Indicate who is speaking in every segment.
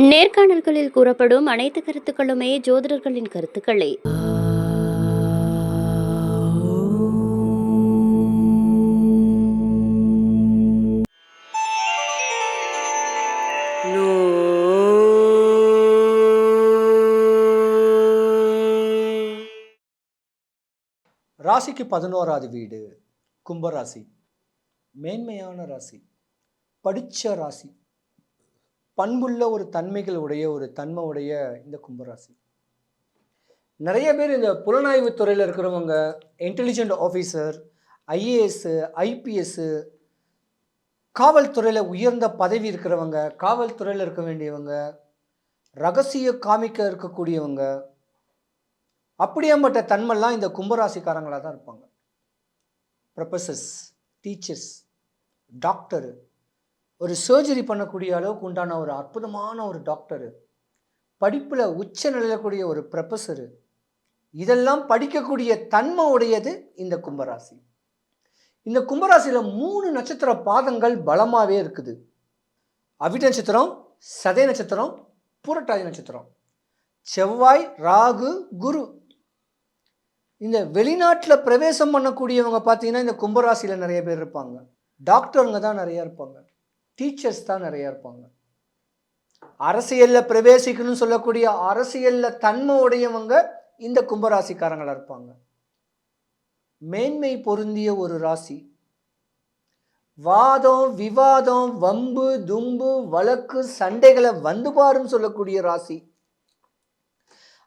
Speaker 1: நேர்காணல்களில் கூறப்படும் அனைத்து கருத்துக்களுமே ஜோதிடர்களின் கருத்துக்களே.
Speaker 2: ராசிக்கு பதினோராது வீடு கும்பராசி. மேன்மையான ராசி படித்த ராசி. பண்புள்ள ஒரு தன்மைகள் உடைய ஒரு தன்மை உடைய இந்த கும்பராசி. நிறைய பேர் இந்த புலனாய்வு துறையில் இருக்கிறவங்க இன்டெலிஜென்ட் ஆஃபீஸர் ஐஏஎஸ்ஸு ஐபிஎஸ்ஸு காவல்துறையில் உயர்ந்த பதவி இருக்கிறவங்க காவல்துறையில் இருக்க வேண்டியவங்க ரகசிய காமிக்க இருக்கக்கூடியவங்க அப்படியாப்பட்ட தன்மைலாம் இந்த கும்பராசிக்காரங்களாக தான் இருப்பாங்க. ப்ரொஃபஸர்ஸ் டீச்சர்ஸ் டாக்டரு ஒரு சர்ஜரி பண்ணக்கூடிய அளவுக்கு உண்டான ஒரு அற்புதமான ஒரு டாக்டரு படிப்பில் உச்ச நிலையக்கூடிய ஒரு ப்ரொஃபஸரு இதெல்லாம் படிக்கக்கூடிய தன்மை உடையது இந்த கும்பராசி. இந்த கும்பராசியில் மூணு நட்சத்திர பாதங்கள் பலமாகவே இருக்குது. அவிட நட்சத்திரம் சதய நட்சத்திரம் பூரட்டாதி நட்சத்திரம். செவ்வாய் ராகு குரு. இந்த வெளிநாட்டில் பிரவேசம் பண்ணக்கூடியவங்க பார்த்தீங்கன்னா இந்த கும்பராசியில் நிறைய பேர் இருப்பாங்க. டாக்டருங்க தான் நிறைய இருப்பாங்க. டீச்சர்ஸ் தான் நிறையா இருப்பாங்க. அரசியலில் பிரவேசிக்கணும்னு சொல்லக்கூடிய அரசியலில் தன்மை உடையவங்க இந்த கும்பராசிக்காரங்களாக இருப்பாங்க. மேன்மை பொருந்திய ஒரு ராசி. வாதம் விவாதம் வம்பு தும்பு வழக்கு சண்டைகளை வந்து பாருன்னு சொல்லக்கூடிய ராசி.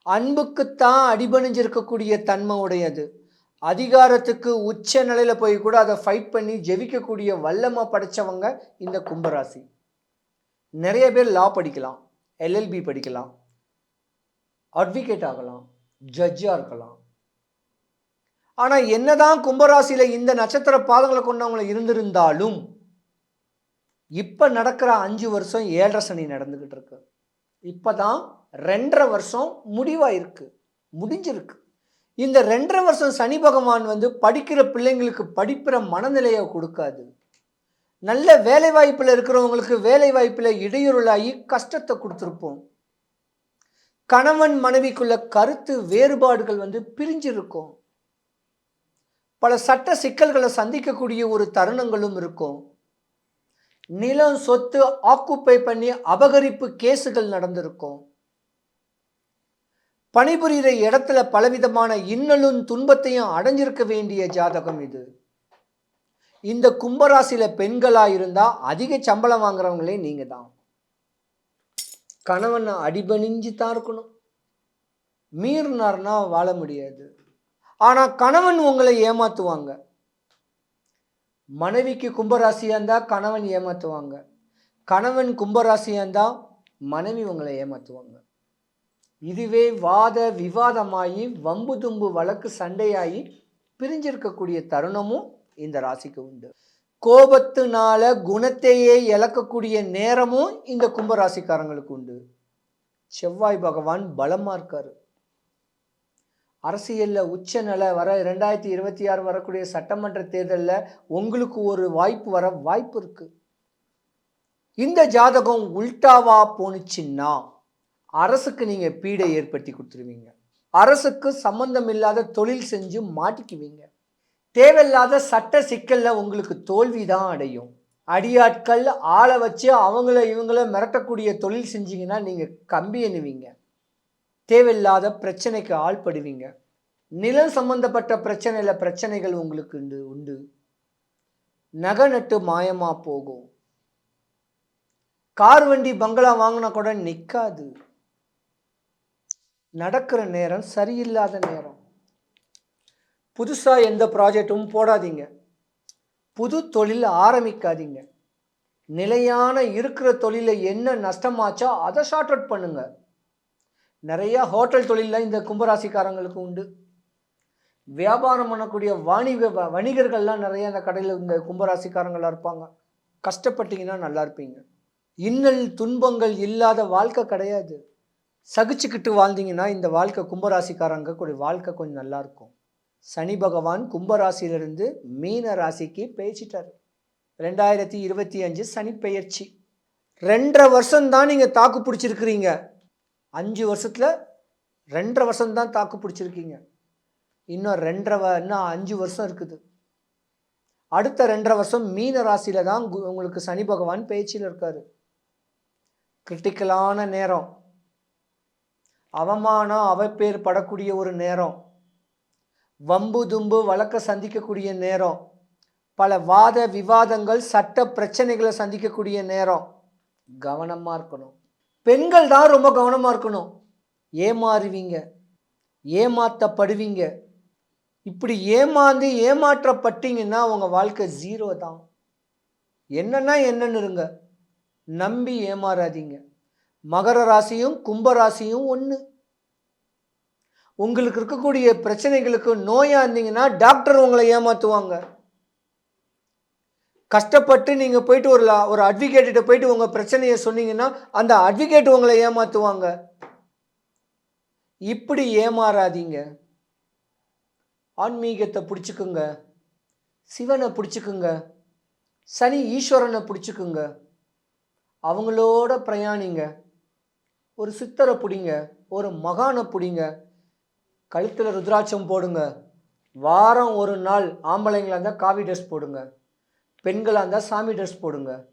Speaker 2: அன்புக்குத்தான் அடிபணிஞ்சிருக்கக்கூடிய தன்மை உடையது. அதிகாரத்துக்கு உச்ச நிலையில் போய் கூட அதை ஃபைட் பண்ணி ஜெபிக்கக்கூடிய வல்லமை படைச்சவங்க இந்த கும்பராசி. நிறைய பேர் லா படிக்கலாம் எல்எல்பி படிக்கலாம் அட்வொகேட் ஆகலாம் ஜட்ஜாக இருக்கலாம். ஆனால் என்னதான் கும்பராசியில் இந்த நட்சத்திர பாதங்களை கொண்டவங்களை இருந்திருந்தாலும் இப்போ நடக்கிற அஞ்சு வருஷம் ஏழரை சனி நடந்துக்கிட்டு இருக்கு. இப்போ தான் ரெண்டரை வருஷம் முடிவாயிருக்கு முடிஞ்சிருக்கு. இந்த ரெண்டரை வருஷம் சனி பகவான் வந்து படிக்கிற பிள்ளைங்களுக்கு படிப்பிற மனநிலையை கொடுக்காது. நல்ல வேலை வாய்ப்பில் இருக்கிறவங்களுக்கு வேலை வாய்ப்பில் இடையூறுலாகி கஷ்டத்தை கொடுத்துருப்போம். கணவன் மனைவிக்குள்ள கருத்து வேறுபாடுகள் வந்து பிரிஞ்சிருக்கும். பல சட்ட சிக்கல்களை சந்திக்கக்கூடிய ஒரு தருணங்களும் இருக்கும். நிலம் சொத்து ஆக்குப்பை பண்ணி அபகரிப்பு கேஸுகள் நடந்திருக்கும். பணிபுரிகிற இடத்துல பலவிதமான இன்னலும் துன்பத்தையும் அடைஞ்சிருக்க வேண்டிய ஜாதகம் இது. இந்த கும்பராசியில பெண்களா இருந்தா அதிக சம்பளம் வாங்குறவங்களே நீங்க தான். கணவனை அடிபணிஞ்சு தான் இருக்கணும். மீறினார்னா வாழ முடியாது. ஆனா கணவன் உங்களை ஏமாத்துவாங்க. மனைவிக்கு கும்பராசியா இருந்தா கணவன் ஏமாத்துவாங்க. கணவன் கும்பராசியா இருந்தா மனைவி உங்களை ஏமாத்துவாங்க. இதுவே வாத விவாதமாகி வம்பு தும்பு வழக்கு சண்டையாகி பிரிஞ்சிருக்கக்கூடிய தருணமும் இந்த ராசிக்கு உண்டு. கோபத்தினால குணத்தையே இழக்கக்கூடிய நேரமும் இந்த கும்பராசிக்காரங்களுக்கு உண்டு. செவ்வாய் பகவான் பலமாக இருக்கார். அரசியலில் உச்ச நிலை வர ரெண்டாயிரத்தி இருபத்தி ஆறு வரக்கூடிய சட்டமன்ற தேர்தலில் உங்களுக்கு ஒரு வாய்ப்பு வர வாய்ப்பு இருக்குது இந்த ஜாதகம் உல்டாவா போணுச்சுன்னா அரசுக்கு நீங்கள் பீடை ஏற்படுத்தி கொடுத்துருவீங்க. அரசுக்கு சம்பந்தம் இல்லாத தொழில் செஞ்சு மாட்டிக்குவீங்க. தேவையில்லாத சட்ட சிக்கலில் உங்களுக்கு தோல்வி தான் அடையும். அடியாட்கள் ஆளை வச்சு அவங்கள இவங்கள மிரட்டக்கூடிய தொழில் செஞ்சீங்கன்னா நீங்கள் கம்பி எண்ணுவீங்க தேவையில்லாத பிரச்சனைக்கு ஆள்படுவீங்க. நிலம் சம்பந்தப்பட்ட பிரச்சனையில் பிரச்சனைகள் உங்களுக்கு உண்டு உண்டு. நகை நட்டு மாயமாக போகும். கார் வண்டி பங்களா வாங்கினா கூட நிற்காது நடக்கிற நேரம் சரியில்லாத நேரம். புதுசாக எந்த ப்ராஜெக்டும் போடாதீங்க. புது தொழில் ஆரம்பிக்காதீங்க. நிலையான இருக்கிற தொழிலை என்ன நஷ்டமாச்சோ அதை ஷார்ட் அவுட் பண்ணுங்க. நிறையா ஹோட்டல் தொழிலில் இந்த கும்பராசிக்காரங்களுக்கு உண்டு. வியாபாரம் பண்ணக்கூடிய வாணிக வ- வணிகர்கள்லாம் நிறைய இந்த கடையில் இந்த கும்பராசிக்காரங்களாக இருப்பாங்க. கஷ்டப்பட்டீங்கன்னா நல்லா இருப்பீங்க. இன்னல் துன்பங்கள் இல்லாத வாழ்க்கை கிடையாது. சகிச்சுக்கிட்டு வாழ்ந்தீங்கன்னா இந்த வாழ்க்கை கும்பராசிக்காரங்க கூட வாழ்க்கை கொஞ்சம் நல்லா இருக்கும் சனி பகவான் கும்பராசியிலிருந்து மீன ராசிக்கு பேச்சிட்டார் ரெண்டாயிரத்தி இருபத்தி அஞ்சு சனி பெயர்ச்சி. ரெண்டரை வருஷம் தான் நீங்கள் தாக்கு பிடிச்சிருக்கிறீங்க. அஞ்சு வருஷத்தில் ரெண்டரை வருஷம்தான் தாக்கு பிடிச்சிருக்கீங்க. இன்னும் ரெண்டரை வ- இன்னும் அஞ்சு வருஷம் இருக்குது. அடுத்த ரெண்டரை வருஷம் மீன ராசியில் தான் உங்களுக்கு சனி பகவான் பேச்சில் இருக்காரு. கிரிட்டிக்கலான நேரம். அவமானம் அவப்பேர் படக்கூடிய ஒரு நேரம். வம்பு தும்பு வழக்க சந்திக்கக்கூடிய நேரம். பல வாத விவாதங்கள் சட்ட பிரச்சனைகளை சந்திக்கக்கூடிய நேரம். கவனமாக இருக்கணும். பெண்கள் தான் ரொம்ப கவனமாக இருக்கணும். ஏமாறுவீங்க. ஏமாத்தப்படுவீங்க. இப்படி ஏமாந்து ஏமாற்றப்பட்டீங்கன்னா உங்கள் வாழ்க்கை ஜீரோ தான். என்னன்னா என்னன்னு இருங்க. நம்பி ஏமாறாதீங்க. மகர ராசியும் கும்ப ராசியும் ஒன்று உங்களுக்கு இருக்கக்கூடிய பிரச்சனைகளுக்கு நோயாக இருந்தீங்கன்னா டாக்டர் உங்களை ஏமாற்றுவாங்க கஷ்டப்பட்டு நீங்கள் போயிட்டு ஒரு ஒரு அட்வொகேட்டிட்ட போயிட்டு உங்கள் பிரச்சனையை சொன்னீங்கன்னா அந்த அட்வொகேட் உங்களை ஏமாற்றுவாங்க இப்படி ஏமாறாதீங்க. ஆன்மீகத்தை பிடிச்சிக்குங்க. சிவனை பிடிச்சிக்குங்க. சனி ஈஸ்வரனை பிடிச்சிக்குங்க. அவங்களோட பிரயாணிங்க. ஒரு சித்தரை பிடிங்க ஒரு மகானை பிடிங்க கழுத்தில் ருத்ராட்சம் போடுங்க வாரம் ஒரு நாள் ஆம்பளைங்களாக இருந்தால் காவி ட்ரெஸ் போடுங்க பெண்களாக இருந்தால் சாமி ட்ரெஸ் போடுங்க.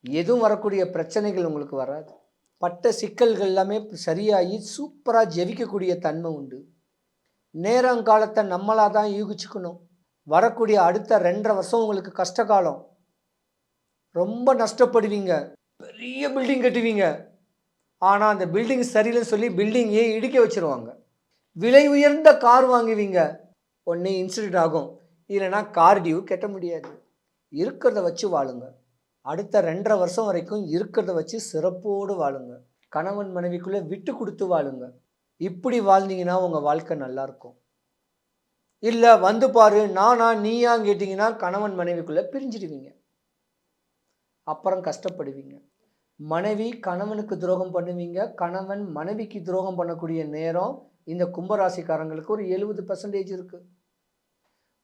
Speaker 2: எதுவும் வரக்கூடிய பிரச்சனைகள் உங்களுக்கு வராது. பட்ட சிக்கல்கள் எல்லாமே சரியாகி சூப்பராக ஜெபிக்கக்கூடிய தன்மை உண்டு. நேரங்காலத்தை நம்மளாக தான் யூகிச்சுக்கணும். வரக்கூடிய அடுத்த ரெண்டரை வருஷம் உங்களுக்கு கஷ்டகாலம். ரொம்ப நஷ்டப்படுவீங்க. பெரிய பில்டிங் கட்டுவீங்க. ஆனால் அந்த பில்டிங் சரியில்லைன்னு சொல்லி பில்டிங்கே இடிக்க வச்சிருவாங்க. விலை உயர்ந்த கார் வாங்குவீங்க. ஒன்றே இன்சிடென்ட் ஆகும். இல்லைன்னா கார் டியூ கெட்ட முடியாது. இருக்கிறத வச்சு வாழுங்க. அடுத்த ரெண்டரை வருஷம் வரைக்கும் இருக்கிறத வச்சு சிறப்போடு வாழுங்க. கணவன் மனைவிக்குள்ளே விட்டு கொடுத்து வாழுங்க. இப்படி வாழ்ந்தீங்கன்னா உங்கள் வாழ்க்கை நல்லாயிருக்கும் இல்லை வந்து பாரு நானா நீயான்னு கேட்டிங்கன்னா கணவன் மனைவிக்குள்ளே பிரிஞ்சிடுவீங்க. அப்புறம் கஷ்டப்படுவீங்க. மனைவி கணவனுக்கு துரோகம் பண்ணுவீங்க கணவன் மனைவிக்கு துரோகம் பண்ணக்கூடிய நேரம் இந்த கும்பராசிக்காரங்களுக்கு ஒரு எழுபது பர்சன்டேஜ் இருக்குது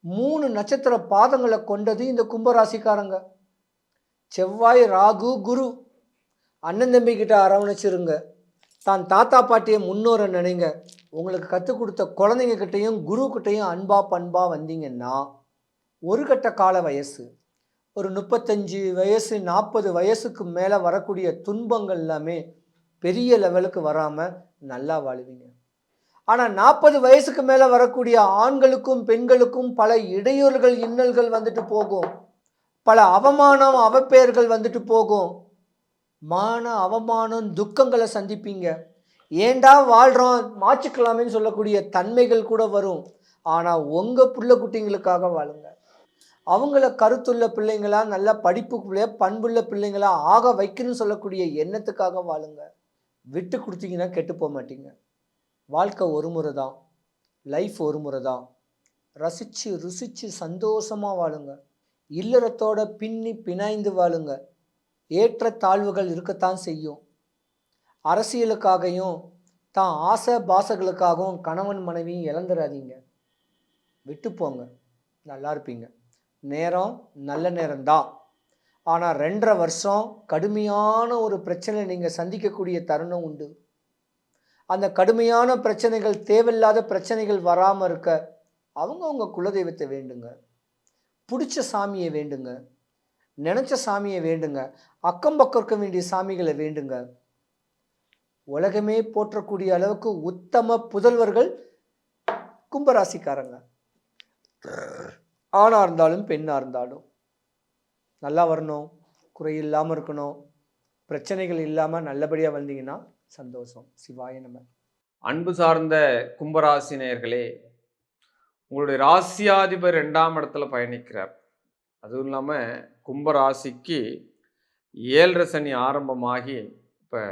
Speaker 2: மூணு நட்சத்திர பாதங்களை கொண்டது இந்த கும்பராசிக்காரங்க. செவ்வாய் ராகு குரு அண்ணன் தம்பிக்கிட்ட அரவணைச்சிருங்க. தான் தாத்தா பாட்டியை முன்னோரை நினைங்க. உங்களுக்கு கற்றுக் கொடுத்த குழந்தைங்க கிட்டேயும் குரு கிட்டேயும் அன்பா பண்பா வந்தீங்கன்னா ஒரு கட்ட கால வயசு ஒரு முப்பத்தஞ்சு வயசு நாற்பது வயசுக்கு மேலே வரக்கூடிய துன்பங்கள் எல்லாமே பெரிய லெவலுக்கு வராமல் நல்லா வாழுவீங்க. ஆனால் நாற்பது வயசுக்கு மேலே வரக்கூடிய ஆண்களுக்கும் பெண்களுக்கும் பல இடையூறுகள் இன்னல்கள் வந்துட்டு போகும். பல அவமானம் அவப்பெயர்கள் வந்துட்டு போகும். மான அவமானம் துக்கங்களை சந்திப்பீங்க. ஏண்டா வாழ்கிறோம் மாற்றிக்கலாமேன்னு சொல்லக்கூடிய தன்மைகள் கூட வரும். ஆனால் உங்கள் புள்ள குட்டிங்களுக்காக வாழுங்க. அவங்கள கருத்துள்ள பிள்ளைங்களா நல்ல படிப்புக்குள்ளே பண்புள்ள பிள்ளைங்களா ஆக வைக்கணும்னு சொல்லக்கூடிய எண்ணத்துக்காக வாழுங்க. விட்டு கொடுத்தீங்கன்னா கெட்டு போக மாட்டீங்க. வாழ்க்கை ஒரு முறை தான். லைஃப் ஒரு முறை தான். ரசித்து ருசித்து சந்தோஷமாக வாழுங்க. இல்லறத்தோட பின்னி பிணைந்து வாழுங்க. ஏற்ற தாழ்வுகள் இருக்கத்தான் செய்யும். அரசியலுக்காகவும் தான் ஆசை பாசகளுக்காகவும் கணவன் மனைவியும் இழந்துடாதீங்க விட்டு போங்க. நல்லா இருப்பீங்க. நேரம் நல்ல நேரம்தான். ஆனால் ரெண்டரை வருஷம் கடுமையான ஒரு பிரச்சனை நீங்கள் சந்திக்கக்கூடிய தருணம் உண்டு. அந்த கடுமையான பிரச்சனைகள் தேவையில்லாத பிரச்சனைகள் வராமல் இருக்க அவங்க அவங்க குலதெய்வத்தை வேண்டுங்க. பிடிச்ச சாமியை வேண்டுங்க. நினச்ச சாமியை வேண்டுங்க. அக்கம் பக்கம் இருக்க வேண்டிய சாமிகளை வேண்டுங்க. உலகமே போற்றக்கூடிய அளவுக்கு உத்தம புதல்வர்கள் கும்பராசிக்காரங்க. ஆணாக இருந்தாலும் பெண்ணாக இருந்தாலும் நல்லா வரணும் குறை இல்லாமல் இருக்கணும் பிரச்சனைகள் இல்லாமல் நல்லபடியாக வந்தீங்கன்னா சந்தோஷம். சிவாய நம்ம
Speaker 3: அன்பு சார்ந்த கும்பராசினியர்களே உங்களுடைய ராசியாதிபர் ரெண்டாம் இடத்துல பயணிக்கிறார். அதுவும் இல்லாமல் கும்பராசிக்கு ஏழரை சனி ஆரம்பமாகி இப்போ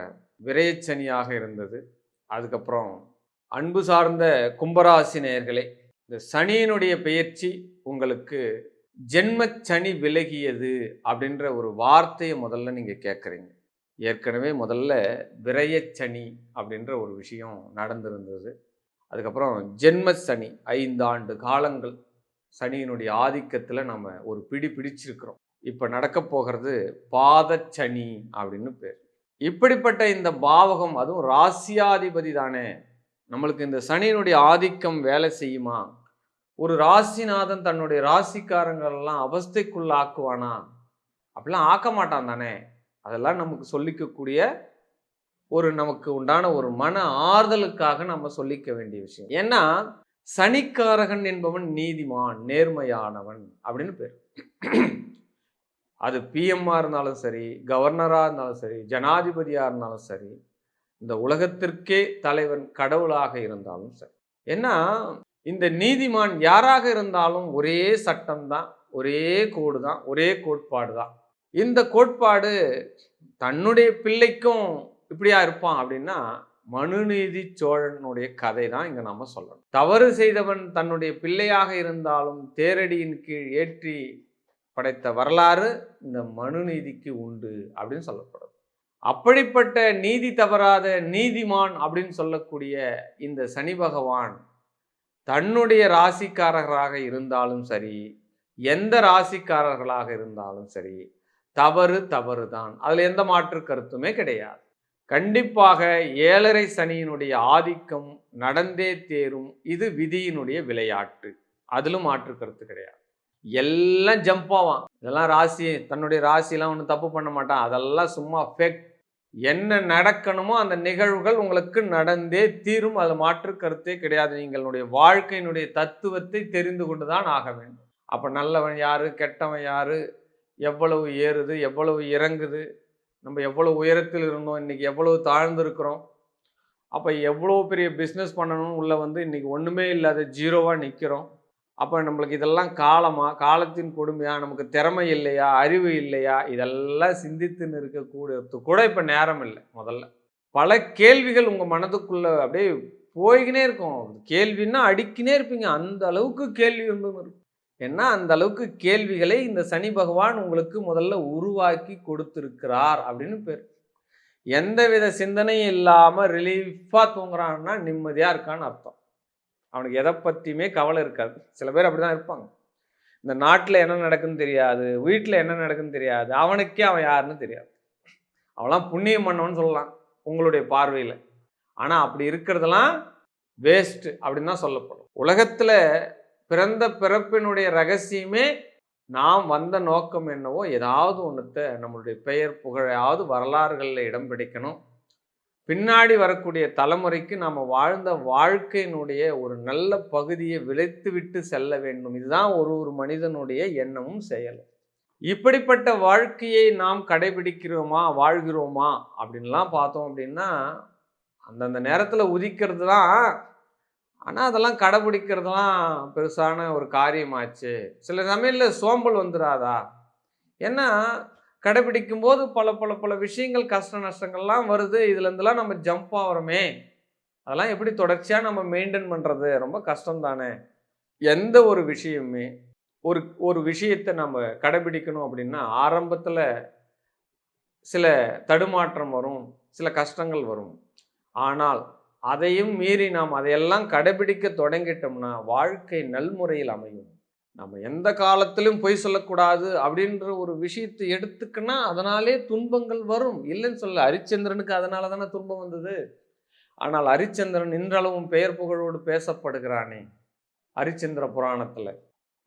Speaker 3: விரையச்சனியாக இருந்தது. அதுக்கப்புறம் அன்பு சார்ந்த கும்பராசி நேயர்களே இந்த சனியினுடைய பெயர்ச்சி உங்களுக்கு ஜென்மச் சனி விலகியது அப்படின்ற ஒரு வார்த்தையை முதல்ல நீங்கள் கேட்குறீங்க ஏற்கனவே முதல்ல விரயச்சனி அப்படின்ற ஒரு விஷயம் நடந்திருந்தது. அதுக்கப்புறம் ஜென்ம சனி ஐந்தாண்டு காலங்கள் சனியினுடைய ஆதிக்கத்தில் நம்ம ஒரு பிடி பிடிச்சிருக்கிறோம். இப்போ நடக்க போகிறது பாதச்சனி அப்படின்னு பேர். இப்படிப்பட்ட இந்த பாவகம் அதுவும் ராசியாதிபதி தானே. நம்மளுக்கு இந்த சனியினுடைய ஆதிக்கம் வேலை செய்யுமா? ஒரு ராசிநாதன் தன்னுடைய ராசிக்காரங்களெல்லாம் அவஸ்தைக்குள்ளாக்குவானா? அப்படிலாம் ஆக்க மாட்டான் தானே. அதெல்லாம் நமக்கு சொல்லிக்கக்கூடிய ஒரு நமக்கு உண்டான ஒரு மன ஆறுதலுக்காக நம்ம சொல்லிக்க வேண்டிய விஷயம். ஏன்னா சனிக்காரகன் என்பவன் நீதிமான் நேர்மையானவன் அப்படின்னு பேர். அது பிஎம்மா இருந்தாலும் சரி கவர்னராக இருந்தாலும் சரி ஜனாதிபதியாக இருந்தாலும் சரி இந்த உலகத்திற்கே தலைவன் கடவுளாக இருந்தாலும் சரி. ஏன்னா இந்த நீதிமான் யாராக இருந்தாலும் ஒரே சட்டம் தான் ஒரே கோடு தான் ஒரே கோட்பாடு தான் இந்த கோட்பாடு தன்னுடைய பிள்ளைக்கும் இப்படியா இருப்பான் அப்படின்னா மனுநீதி சோழனுடைய கதை தான் இங்கே நம்ம சொல்லணும். தவறு செய்தவன் தன்னுடைய பிள்ளையாக இருந்தாலும் தேரடியின் கீழ் ஏற்றி படைத்த வரலாறு இந்த மனுநீதிக்கு உண்டு அப்படின்னு சொல்லப்படும். அப்படிப்பட்ட நீதி தவறாத நீதிமான் அப்படின்னு சொல்லக்கூடிய இந்த சனி பகவான் தன்னுடைய ராசிக்காரர்களாக இருந்தாலும் சரி எந்த ராசிக்காரர்களாக இருந்தாலும் சரி தவறு தவறு தான் அதில் எந்த மாற்று கருத்துமே கிடையாது. கண்டிப்பாக ஏழரை சனியினுடைய ஆதிக்கம் நடந்தே தேரும். இது விதியினுடைய விளையாட்டு. அதிலும் மாற்று கருத்து கிடையாது. எல்லாம் ஜம்ப் ஆவான். இதெல்லாம் ராசி தன்னுடைய ராசிலாம் ஒன்றும் தப்பு பண்ண மாட்டான். அதெல்லாம் சும்மா ஃபேக் என்ன நடக்கணுமோ அந்த நிகழ்வுகள் உங்களுக்கு நடந்தே தீரும். அது மாற்று கருத்தே கிடையாது. நீங்களுடைய வாழ்க்கையினுடைய தத்துவத்தை தெரிந்து கொண்டு தான் ஆக வேண்டும். அப்போ நல்லவன் யார்? கெட்டவன் யார்? எவ்வளவு ஏறுது? எவ்வளவு இறங்குது? நம்ம எவ்வளவு உயரத்தில் இருந்தோம்? இன்னைக்கு எவ்வளோ தாழ்ந்துருக்குறோம்? அப்போ எவ்வளோ பெரிய பிஸ்னஸ் பண்ணணும்னு உள்ள வந்து இன்றைக்கி ஒன்றுமே இல்லாத ஜீரோவாக நிற்கிறோம் அப்போ நம்மளுக்கு இதெல்லாம் காலமா காலத்தின் கொடுமையா நமக்கு திறமை இல்லையா அறிவு இல்லையா இதெல்லாம் சிந்தித்துன்னு இருக்கக்கூடிய கூட இப்போ நேரம் இல்லை முதல்ல. பல கேள்விகள் உங்கள் மனதுக்குள்ளே அப்படியே போய்கினே இருக்கும். கேள்வின்னா அடிக்கினே இருப்பீங்க. அந்த அளவுக்கு கேள்வி இருந்தும் இருக்கும் ஏன்னா அந்த அளவுக்கு கேள்விகளை இந்த சனி பகவான் உங்களுக்கு முதல்ல உருவாக்கி கொடுத்துருக்கிறார் அப்படின்னு பேர். எந்தவித சிந்தனையும் இல்லாமல் ரிலீஃபாக தூங்குறான்னா நிம்மதியாக இருக்கான்னு அர்த்தம். அவனுக்கு எதை பற்றியுமே கவலை இருக்காது. சில பேர் அப்படி தான் இருப்பாங்க. இந்த நாட்டில் என்ன நடக்குன்னு தெரியாது வீட்டில் என்ன நடக்குன்னு தெரியாது அவனுக்கே அவன் யாருன்னு தெரியாது. அவெல்லாம் புண்ணியம் பண்ணவன்னு சொல்லலாம் உங்களுடைய பார்வையில். ஆனால் அப்படி இருக்கிறதெல்லாம் வேஸ்ட்டு அப்படின்னு தான் சொல்லப்படும். உலகத்தில் பிறந்த பிறப்பினுடைய ரகசியமே நாம் வந்த நோக்கம் என்னவோ ஏதாவது ஒன்றுத்த நம்மளுடைய பெயர் புகழையாவது வரலாறுகளில் இடம் பிடிக்கணும். பின்னாடி வரக்கூடிய தலைமுறைக்கு நாம் வாழ்ந்த வாழ்க்கையினுடைய ஒரு நல்ல பகுதியை விளைத்து விட்டு செல்ல வேண்டும். இதுதான் ஒரு ஒரு மனிதனுடைய எண்ணமும் செயலும். இப்படிப்பட்ட வாழ்க்கையை நாம் கடைபிடிக்கிறோமா வாழ்கிறோமா அப்படின்லாம் பார்த்தோம் அப்படின்னா அந்தந்த நேரத்தில் உதிக்கிறது தான் ஆனால் அதெல்லாம் கடைபிடிக்கிறதுலாம் பெருசான ஒரு காரியமாச்சு. சில சமயத்தில் சோம்பல் வந்துடாதா ஏன்னா கடைபிடிக்கும் போது பல பல பல விஷயங்கள் கஷ்ட நஷ்டங்கள்லாம் வருது. இதுலேருந்துலாம் நம்ம ஜம்ப் ஆகிறோமே. அதெல்லாம் எப்படி தொடர்ச்சியாக நம்ம மெயின்டைன் பண்ணுறது ரொம்ப கஷ்டம் தானே எந்த ஒரு விஷயமே ஒரு ஒரு விஷயத்தை நம்ம கடைபிடிக்கணும் அப்படின்னா ஆரம்பத்தில் சில தடுமாற்றம் வரும் சில கஷ்டங்கள் வரும். ஆனால் அதையும் மீறி நாம் அதையெல்லாம் கடைபிடிக்க தொடங்கிட்டோம்னா வாழ்க்கை நல்முறையில் அமையும். நம்ம எந்த காலத்திலும் பொய் சொல்லக்கூடாது அப்படின்ற ஒரு விஷயத்தை எடுத்துக்கினா அதனாலே துன்பங்கள் வரும். இல்லைன்னு சொல்ல ஹரிச்சந்திரனுக்கு அதனால தானே துன்பம் வந்தது? ஆனால் ஹரிச்சந்திரன் இன்றளவும் பெயர் புகழோடு பேசப்படுகிறானே ஹரிச்சந்திர புராணத்தில்.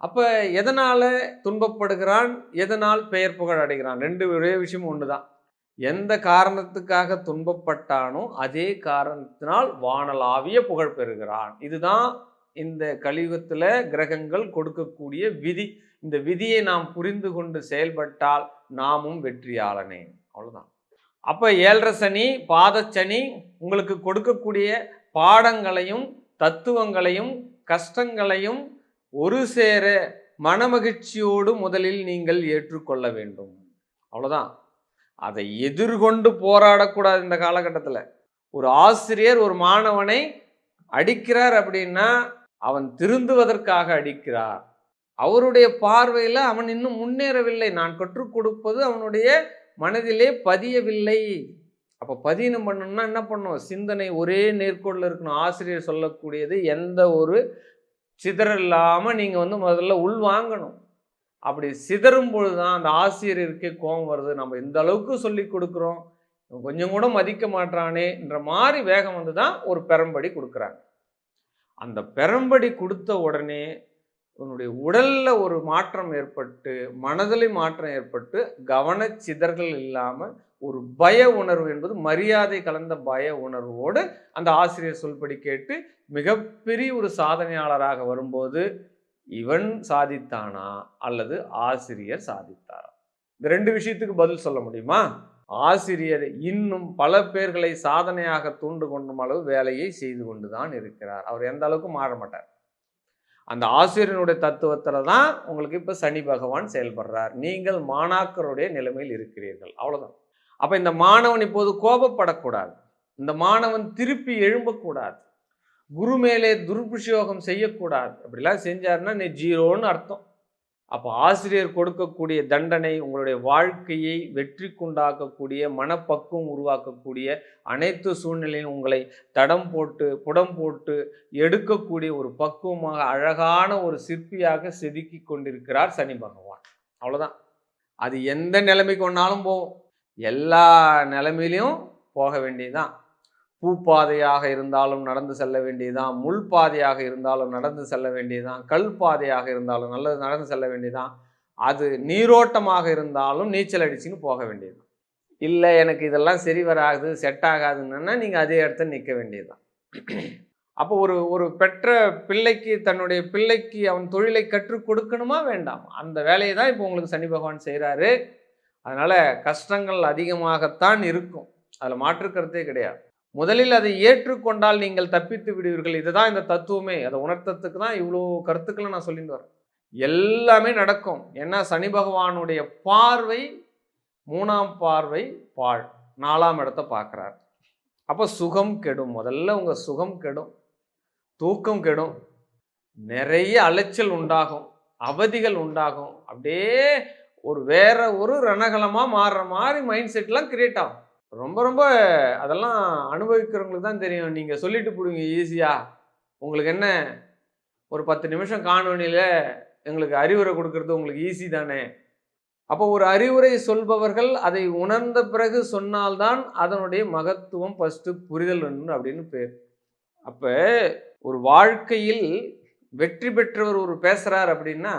Speaker 3: அப்போ எதனால் துன்பப்படுகிறான்? எதனால் பெயர் புகழ் அடைகிறான்? ரெண்டு ஒரே விஷயம் ஒன்று தான் எந்த காரணத்துக்காக துன்பப்பட்டானோ அதே காரணத்தினால் வானலாவிய புகழ் பெறுகிறான். இதுதான் இந்த கலியுகத்தில் கிரகங்கள் கொடுக்கக்கூடிய விதி. இந்த விதியை நாம் புரிந்து கொண்டு செயல்பட்டால் நாமும் வெற்றியாளனே. அவ்வளோதான் அப்போ ஏழரை சனி பாதச்சனி உங்களுக்கு கொடுக்கக்கூடிய பாடங்களையும் தத்துவங்களையும் கஷ்டங்களையும் ஒரு சேர மனமகிழ்ச்சியோடு முதலில் நீங்கள் ஏற்றுக்கொள்ள வேண்டும். அவ்வளோதான் அதை எதிர்கொண்டு போராடக்கூடாது இந்த காலகட்டத்தில். ஒரு ஆசிரியர் ஒரு மாணவனை அடிக்கிறார் அப்படின்னா அவன் திருந்துவதற்காக அடிக்கிறார். அவருடைய பார்வையில் அவன் இன்னும் முன்னேறவில்லை. நான் கற்றுக் கொடுப்பது அவனுடைய மனதிலே பதியவில்லை. அப்போ பதினம் பண்ணணும்னா என்ன பண்ணும் சிந்தனை ஒரே நேர்கோளில் இருக்கணும். ஆசிரியர் சொல்லக்கூடியது எந்த ஒரு சிதறல் இல்லாமல் நீங்கள் வந்து முதல்ல உள் வாங்கணும். அப்படி சிதறும் பொழுது தான் அந்த ஆசிரியருக்கே கோபம் வருது. நம்ம இந்த அளவுக்கு சொல்லி கொடுக்குறோம். கொஞ்சம் கூட மதிக்க மாட்டானேன்ற மாதிரி வேகம் வந்து தான் ஒரு பெரம்படி கொடுக்குறாங்க. அந்த பெரம்படி கொடுத்த உடனே உன்னுடைய உடலில் ஒரு மாற்றம் ஏற்பட்டு மனதில் மாற்றம் ஏற்பட்டு கவனச்சிதறல் இல்லாமல் ஒரு பய உணர்வு என்பது மரியாதை கலந்த பய உணர்வோடு அந்த ஆசிரியர் சொல்படி கேட்டு மிகப்பெரிய ஒரு சாதனையாளராக வரும்போது இவன் சாதித்தானா அல்லது ஆசிரியர் சாதித்தாரா? இந்த ரெண்டு விஷயத்துக்கு பதில் சொல்ல முடியுமா? ஆசிரியர் இன்னும் பல பேர்களை சாதனையாக தூண்டு கொண்டும் அளவு வேலையை செய்து கொண்டு தான் இருக்கிறார். அவர் எந்த அளவுக்கு மாற மாட்டார். அந்த ஆசிரியனுடைய தத்துவத்தில் தான் உங்களுக்கு இப்போ சனி பகவான் செயல்படுறார். நீங்கள் மாணாக்கருடைய நிலைமையில் இருக்கிறீர்கள். அவ்வளோதான் அப்போ இந்த மாணவன் இப்போது கோபப்படக்கூடாது. இந்த மாணவன் திருப்பி எழும்பக்கூடாது. குரு மேலே துர்பிரயோகம் செய்யக்கூடாது. அப்படிலாம் செஞ்சாருன்னா நீ ஜீரோன்னு அர்த்தம். அப்போ ஆசிரியர் கொடுக்கக்கூடிய தண்டனை உங்களுடைய வாழ்க்கையை வெற்றி கொண்டாக்கக்கூடிய மனப்பக்குவம் உருவாக்கக்கூடிய அனைத்து சூழ்நிலையும் உங்களை தடம் போட்டு புடம் போட்டு எடுக்கக்கூடிய ஒரு பக்குவமாக அழகான ஒரு சிற்பியாக செதுக்கி கொண்டிருக்கிறார் சனி பகவான். அவ்வளோதான் அது எந்த நிலைமைக்கு ஒன்றாலும் போகும். எல்லா நிலைமையிலையும் போக வேண்டியதுதான். பூப்பாதையாக இருந்தாலும் நடந்து செல்ல வேண்டியதுதான் முள் பாதையாக இருந்தாலும் நடந்து செல்ல வேண்டியதுதான் கல் பாதையாக இருந்தாலும் நல்லது நடந்து செல்ல வேண்டியதுதான். அது நீரோட்டமாக இருந்தாலும் நீச்சல் அடிச்சுன்னு போக வேண்டியதுதான். இல்லை எனக்கு இதெல்லாம் சரி வராது செட் ஆகாதுன்னா நீங்கள் அதே இடத்துல நிற்க வேண்டியதுதான். அப்போ ஒரு ஒரு பெற்ற பிள்ளைக்கு தன்னுடைய பிள்ளைக்கு அவன் தொழிலை கற்றுக் கொடுக்கணுமா வேண்டாம்? அந்த வேலையை தான் இப்போ உங்களுக்கு சனி பகவான் செய்கிறாரு அதனால் கஷ்டங்கள் அதிகமாகத்தான் இருக்கும். அதில் மாற்றுக்கிறதே கிடையாது. முதலில் அதை ஏற்றுக்கொண்டால் நீங்கள் தப்பித்து விடுவீர்கள். இதுதான் இந்த தத்துவமே. அதை உணர்த்தத்துக்கு தான் இவ்வளோ கருத்துக்களை நான் சொல்லிட்டு வரேன். எல்லாமே நடக்கும். ஏன்னா சனி பகவானுடைய பார்வை மூணாம் பார்வை பாழ் நாலாம் இடத்த பார்க்குறார். அப்போ சுகம் கெடும். முதல்ல உங்கள் சுகம் கெடும். தூக்கம் கெடும். நிறைய அலைச்சல் உண்டாகும். அவதிகள் உண்டாகும். அப்படியே ஒரு வேற ஒரு ரணகலமாக மாறுற மாதிரி மைண்ட் செட்லாம் கிரியேட் ஆகும். ரொம்ப ரொம்ப அதெல்லாம் அனுபவிக்கிறவங்களுக்கு தான் தெரியும். நீங்கள் சொல்லிட்டு போடுவீங்க ஈஸியாக உங்களுக்கு என்ன? ஒரு பத்து நிமிஷம் காணொலியில் எங்களுக்கு அறிவுரை கொடுக்கறது உங்களுக்கு ஈஸி தானே? அப்போ ஒரு அறிவுரை சொல்பவர்கள் அதை உணர்ந்த பிறகு சொன்னால்தான் அதனுடைய மகத்துவம் ஃபஸ்ட்டு புரிதல் வேணும் அப்படின்னு பேர். அப்போ ஒரு வாழ்க்கையில் வெற்றி பெற்றவர் ஒரு பேசுகிறார் அப்படின்னா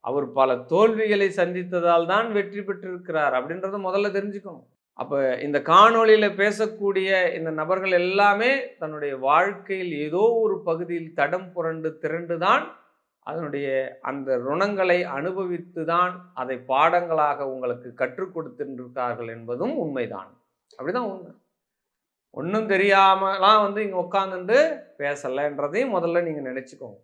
Speaker 3: அவர் பல தோல்விகளை சந்தித்ததால் தான் வெற்றி பெற்றிருக்கிறார் அப்படின்றத முதல்ல தெரிஞ்சுக்கணும். அப்போ இந்த காணொளியில் பேசக்கூடிய இந்த நபர்கள் எல்லாமே தன்னுடைய வாழ்க்கையில் ஏதோ ஒரு பகுதியில் தடம் புரண்டு திரண்டு தான் அதனுடைய அந்த ருணங்களை அனுபவித்து தான் அதை பாடங்களாக உங்களுக்கு கற்றுக் கொடுத்துருக்கார்கள் என்பதும் உண்மைதான். அப்படிதான் உண்மை ஒன்றும் தெரியாமலாம் வந்து இங்கே உட்காந்துட்டு பேசலைன்றதையும் முதல்ல நீங்கள் நினச்சிக்கோங்க.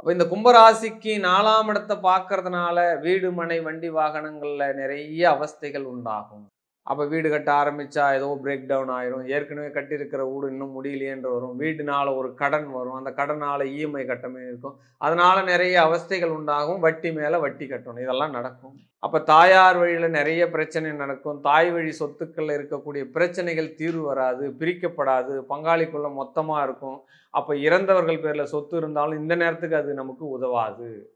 Speaker 3: அப்போ இந்த கும்பராசிக்கு நாலாம் இடத்தை பார்க்கறதுனால வீடு மனை வண்டி வாகனங்களில் நிறைய அவஸ்தைகள் உண்டாகும். அப்போ வீடு கட்ட ஆரம்பித்தா ஏதோ பிரேக் டவுன் ஆயிரும். ஏற்கனவே கட்டியிருக்கிற வீடு இன்னும் முடியலையேன்ற வரும். வீடுனால ஒரு கடன் வரும். அந்த கடனால் இஎம்ஐ கட்டமே இருக்கும். அதனால் நிறைய அவஸ்தைகள் உண்டாகும். வட்டி மேலே வட்டி கட்டணும். இதெல்லாம் நடக்கும். அப்போ தாயார் வழியில் நிறைய பிரச்சனை நடக்கும். தாய் வழி சொத்துக்களில் இருக்கக்கூடிய பிரச்சனைகள் தீர்வு வராது. பிரிக்கப்படாது. பங்காளிக்குள்ள மொத்தமாக இருக்கும். அப்போ இறந்தவர்கள் பேரில் சொத்து இருந்தாலும் இந்த நேரத்துக்கு அது நமக்கு உதவாது.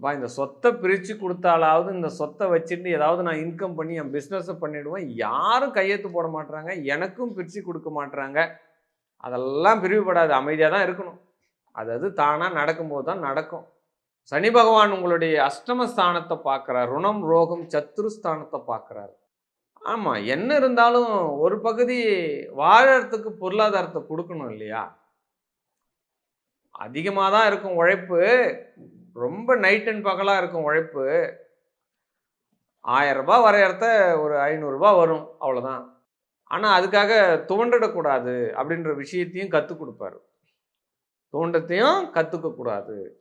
Speaker 3: அப்பா இந்த சொத்தை பிரித்து கொடுத்தாலாவது இந்த சொத்தை வச்சுட்டு ஏதாவது நான் இன்கம் பண்ணி என் பிஸ்னஸை பண்ணிவிடுவேன் யாரும் கையெழுத்து போட மாட்டுறாங்க எனக்கும் பிரித்து கொடுக்க மாட்றாங்க. அதெல்லாம் பிரிவுபடாது. அமைதியாக தான் இருக்கணும். அது அது தானாக நடக்கும்போது தான் நடக்கும். சனி பகவான் உங்களுடைய அஷ்டமஸ்தானத்தை பார்க்குறார். ருணம் ரோகம் சத்துருஸ்தானத்தை பார்க்குறாரு. ஆமாம் என்ன இருந்தாலும் ஒரு பகுதி வாழறதுக்கு பொருளாதாரத்தை கொடுக்கணும் இல்லையா? அதிகமாக தான் இருக்கும் உழைப்பு. ரொம்ப நைட் அண்ட் பகலாக இருக்கும் உழைப்பு. ஆயரரூபா வரையறத ஒரு ஐநூறுரூபா வரும் அவ்வளோதான் ஆனால் அதுக்காக தோண்டிடக்கூடாது அப்படின்ற விஷயத்தையும் கற்றுக் கொடுப்பாரு. தோண்டத்தையும் கற்றுக்கக்கூடாது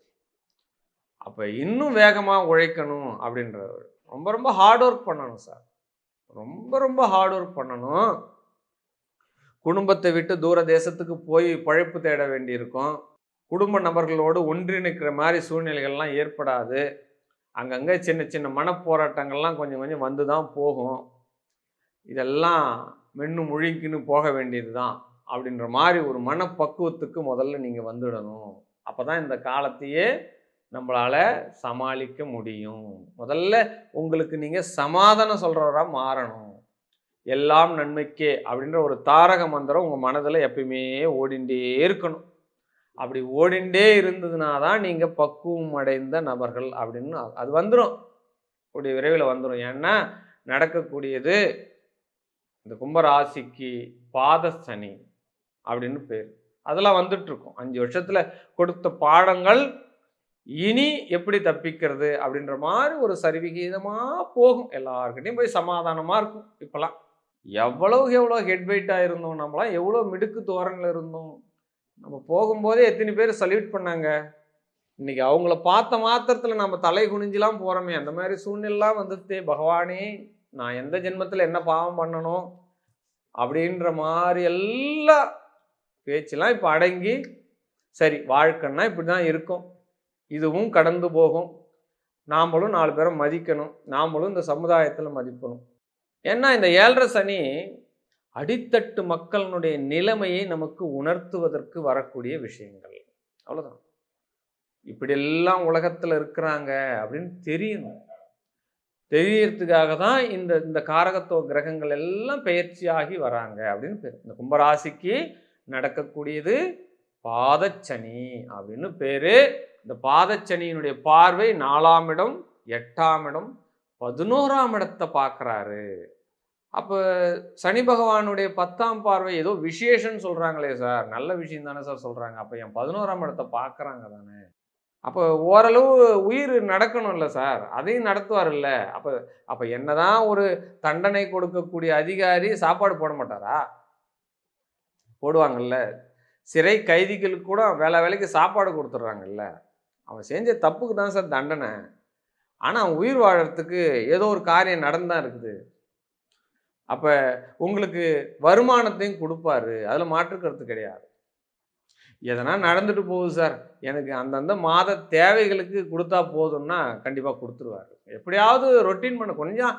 Speaker 3: அப்போ இன்னும் வேகமாக உழைக்கணும் அப்படின்றவர். ரொம்ப ரொம்ப ஹார்ட் ஒர்க் பண்ணணும் சார் ரொம்ப ரொம்ப ஹார்ட் ஒர்க் பண்ணணும். குடும்பத்தை விட்டு தூர தேசத்துக்கு போய் பழைப்பு தேட வேண்டியிருக்கும். குடும்ப நபர்களோடு ஒன்றிணைக்கிற மாதிரி சூழ்நிலைகள்லாம் ஏற்படாது. அங்கங்கே சின்ன சின்ன மனப்போராட்டங்கள்லாம் கொஞ்சம் கொஞ்சம் வந்து தான் போகும். இதெல்லாம் மென்னு முழுக்கின்னு போக வேண்டியது தான் அப்படின்ற மாதிரி ஒரு மனப்பக்குவத்துக்கு முதல்ல நீங்கள் வந்துடணும். அப்போ தான் இந்த காலத்தையே நம்மளால் சமாளிக்க முடியும். முதல்ல உங்களுக்கு நீங்கள் சமாதானம் சொல்கிறவராக மாறணும். எல்லாம் நன்மைக்கே அப்படின்ற ஒரு தாரக மந்திரம் உங்கள் மனதில் எப்பயுமே ஓடிண்டே இருக்கணும். அப்படி ஓடிண்டே இருந்ததுனா தான் நீங்கள் பக்குவம் அடைந்த நபர்கள் அப்படின்னு அது வந்துடும் கூடிய விரைவில் வந்துடும் ஏன்னா நடக்கக்கூடியது இந்த கும்பராசிக்கு பாத சனி அப்படின்னு பேர். அதெல்லாம் வந்துட்டுருக்கும். அஞ்சு வருஷத்தில் கொடுத்த பாடங்கள் இனி எப்படி தப்பிக்கிறது அப்படின்ற மாதிரி ஒரு சரிவிகிதமாக போகும். எல்லாருக்கிட்டையும் போய் சமாதானமாக இருக்கும் இப்போலாம் எவ்வளவு எவ்வளோ ஹெட் வெயிட்டாக இருந்தோம் நம்மளாம் எவ்வளோ மிடுக்கு தோரணில் இருந்தோம். நம்ம போகும்போதே எத்தனை பேர் சல்யூட் பண்ணாங்க? இன்னைக்கு அவங்கள பார்த்த மாத்திரத்தில் நம்ம தலை குனிஞ்செல்லாம் போகிறோமே அந்த மாதிரி சூழ்நிலாம் வந்துட்டு பகவானே நான் எந்த ஜென்மத்தில் என்ன பாவம் பண்ணணும்? அப்படின்ற மாதிரி எல்லாம் பேச்செல்லாம் இப்போ அடங்கி சரி வாழ்க்கைன்னா இப்படி தான் இருக்கும். இதுவும் கடந்து போகும். நாமளும் நாலு பேரை மதிக்கணும். நாமளும் இந்த சமுதாயத்தில் மதிக்கணும் ஏன்னா இந்த ஏழரை சனி அடித்தட்டு மக்களினுடைய நிலைமையை நமக்கு உணர்த்துவதற்கு வரக்கூடிய விஷயங்கள். அவ்வளோதான் இப்படியெல்லாம் உலகத்தில் இருக்கிறாங்க அப்படின்னு தெரியணும். தெரியறதுக்காக தான் இந்த இந்த காரகத்துவ கிரகங்கள் எல்லாம் பெயர்ச்சியாகி வராங்க அப்படின்னு பேர். இந்த கும்பராசிக்கு நடக்கக்கூடியது பாதச்சனி அப்படின்னு பேர். இந்த பாதச்சனியினுடைய பார்வை நாலாம் இடம் எட்டாம் இடம் பதினோராம் இடத்தை பார்க்குறாரு. அப்போ சனி பகவானுடைய பத்தாம் பார்வை ஏதோ விசேஷன்னு சொல்கிறாங்களே சார். நல்ல விஷயம் தானே சார் சொல்கிறாங்க அப்போ என் பதினோராம் இடத்தை பார்க்குறாங்க தானே. அப்போ ஓரளவு உயிர் நடக்கணும்ல சார். அதையும் நடத்துவார்ல்ல. அப்போ அப்போ என்னதான் ஒரு தண்டனை கொடுக்கக்கூடிய அதிகாரி சாப்பாடு போட மாட்டாரா? போடுவாங்கல்ல. சிறை கைதிகளுக்கு கூட வேலை வேலைக்கு சாப்பாடு கொடுத்துட்றாங்கல்ல. அவன் செஞ்ச தப்புக்கு தான் சார் தண்டனை. ஆனால் அவன் உயிர் வாழறதுக்கு ஏதோ ஒரு காரியம் நடந்தான் இருக்குது. அப்போ உங்களுக்கு வருமானத்தையும் கொடுப்பாரு. அதில் மாற்றுக்கிறது கிடையாது. எதனா நடந்துட்டு போகுது சார். எனக்கு அந்தந்த மாத தேவைகளுக்கு கொடுத்தா போதும்னா கண்டிப்பாக கொடுத்துருவாரு. எப்படியாவது ரொட்டீன் பண்ண. கொஞ்சம்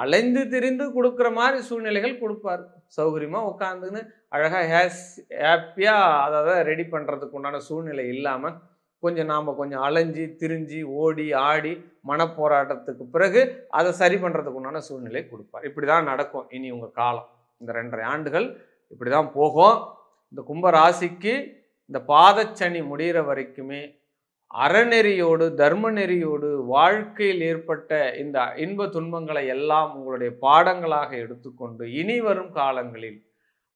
Speaker 3: அலைந்து திரிந்து கொடுக்குற மாதிரி சூழ்நிலைகள் கொடுப்பாரு. சௌகரியமாக உட்காந்துன்னு அழகாக ஹேஸ் ஹாப்பியாக அதை ரெடி பண்ணுறதுக்கு உண்டான சூழ்நிலை இல்லாமல் கொஞ்சம் நாம் கொஞ்சம் அலைஞ்சி திரிஞ்சு ஓடி ஆடி மனப்போராட்டத்துக்கு பிறகு அதை சரி பண்ணுறதுக்கு உண்டான சூழ்நிலை கொடுப்பார். இப்படி தான் நடக்கும் இனி உங்கள் காலம். இந்த ரெண்டரை ஆண்டுகள் இப்படி தான் போகும். இந்த கும்ப ராசிக்கு இந்த பாதச்சனி முடிகிற வரைக்குமே அறநெறியோடு தர்ம நெறியோடு வாழ்க்கையில் ஏற்பட்ட இந்த இன்ப துன்பங்களை எல்லாம் உங்களுடைய பாடங்களாக எடுத்துக்கொண்டு இனி வரும் காலங்களில்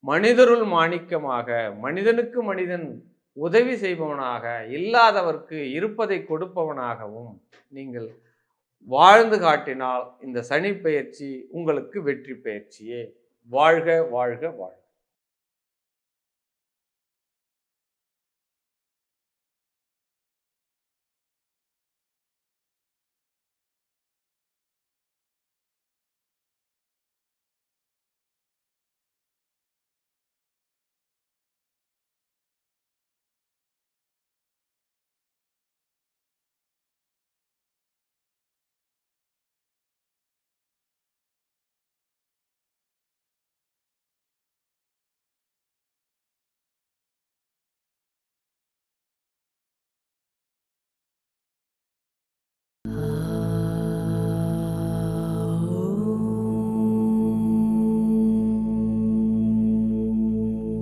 Speaker 3: மனிதருள் மாணிக்கமாக மனிதனுக்கு மனிதன் உதவி செய்பவனாக இல்லாதவர்க்கு இருப்பதை கொடுப்பவனாகவும் நீங்கள் வாழ்ந்து காட்டினால் இந்த சனி பயிற்சி உங்களுக்கு வெற்றி பயிற்சியே வாழ்க வாழ்க வாழ்க.